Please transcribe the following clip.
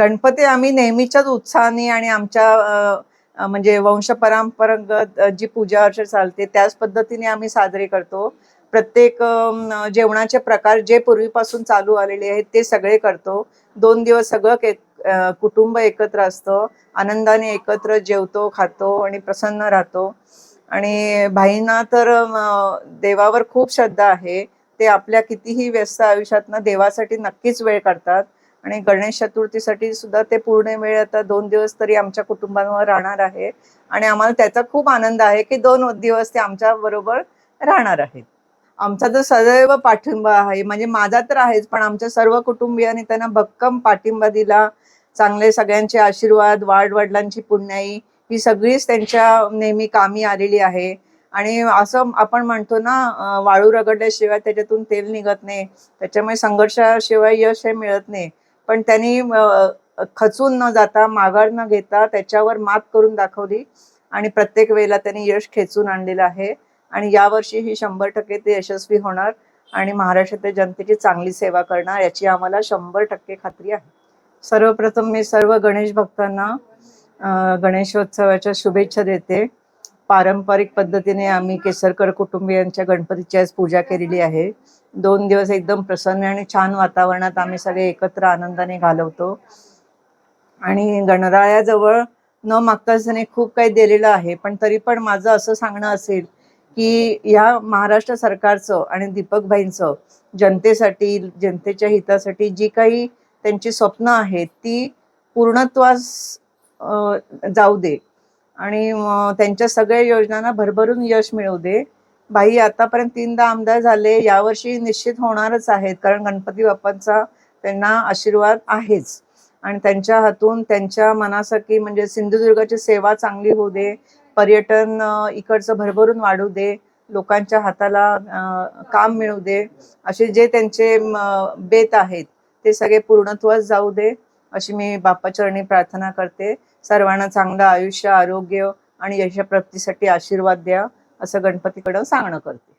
गणपती आम्ही नेहमीच्याच उत्साहाने आणि आमच्या म्हणजे वंश परंपरागत जी पूजा अर्चा चालते त्याच पद्धतीने आम्ही साजरे करतो. प्रत्येक जेवणाचे प्रकार जे पूर्वीपासून चालू आलेले आहेत ते सगळे करतो. दोन दिवस सगळं के कुटुंब एकत्र असतं. आनंदाने एकत्र जेवतो खातो आणि प्रसन्न राहतो. आणि भाईंना तर देवावर खूप श्रद्धा आहे. ते आपल्या कितीही व्यस्त आयुष्यातनं देवासाठी नक्कीच वेळ काढतात. आणि गणेश चतुर्थीसाठी सुद्धा ते पूर्ण वेळ आता दोन दिवस तरी आमच्या कुटुंबावर राहणार आहे. आणि आम्हाला त्याचा खूप आनंद आहे की दोन दिवस ते आमच्या बरोबर राहणार आहेत. आमचा तर सदैव पाठिंबा आहे. म्हणजे माझा तर आहेच पण आमच्या सर्व कुटुंबियांनी त्यांना भक्कम पाठिंबा दिला. चांगले सगळ्यांचे आशीर्वाद वाडवडिलांची पुण्याई ही सगळीच त्यांच्या नेहमी कामी आलेली आहे. आणि असं आपण म्हणतो ना वाळू रगडल्याशिवाय त्याच्यातून तेल निघत नाही. त्याच्यामुळे संघर्षाशिवाय यश हे मिळत नाही. पण त्यांनी खचून न जाता माघार न घेता त्याच्यावर मात करून दाखवली आणि प्रत्येक वेळेला त्यांनी यश खेचून आणलेलं आहे. आणि यावर्षी ही शंभर टक्के ते यशस्वी होणार आणि महाराष्ट्रातील जनतेची चांगली सेवा करणार याची आम्हाला शंभर टक्के खात्री आहे. सर्वप्रथम मी सर्व गणेश भक्तांना गणेशोत्सवाच्या शुभेच्छा देते. पारंपरिक पद्धतीने आम्ही केसरकर कुटुंबियांच्या गणपतीची आज पूजा केलेली आहे. दोन दिवस एकदम प्रसन्न आणि छान वातावरणात आम्ही सगळे एकत्र आनंदाने घालवतो. आणि गणरायाजवळ न मागताच त्याने खूप काही दिलेलं आहे. पण तरी पण माझं असं सांगणं असेल की या महाराष्ट्र सरकारचं आणि दीपक भाईंचं जनतेसाठी जनतेच्या हितासाठी जी काही त्यांची स्वप्न आहेत ती पूर्णत्वास जाऊ दे. आणि त्यांच्या सगळ्या योजनांना भरभरून यश मिळू दे. बाई आतापर्यंत तीनदा आमदार झाले यावर्षी निश्चित होणारच आहेत कारण गणपती बाप्पांचा त्यांना आशीर्वाद आहेच. आणि त्यांच्या हातून त्यांच्या मनासाठी म्हणजे सिंधुदुर्गाची सेवा चांगली होऊ दे पर्यटन इकडचं भरभरून वाढू दे लोकांच्या हाताला काम मिळू दे असे जे त्यांचे बेत आहेत ते सगळे पूर्णत्वास जाऊ दे अशी मी बाप्पाचरणी प्रार्थना करते. सर्वांना चांगलं आयुष्य आरोग्य आणि यशप्राप्तीसाठी आशीर्वाद द्या असं गणपतीकडं सांगणं करते.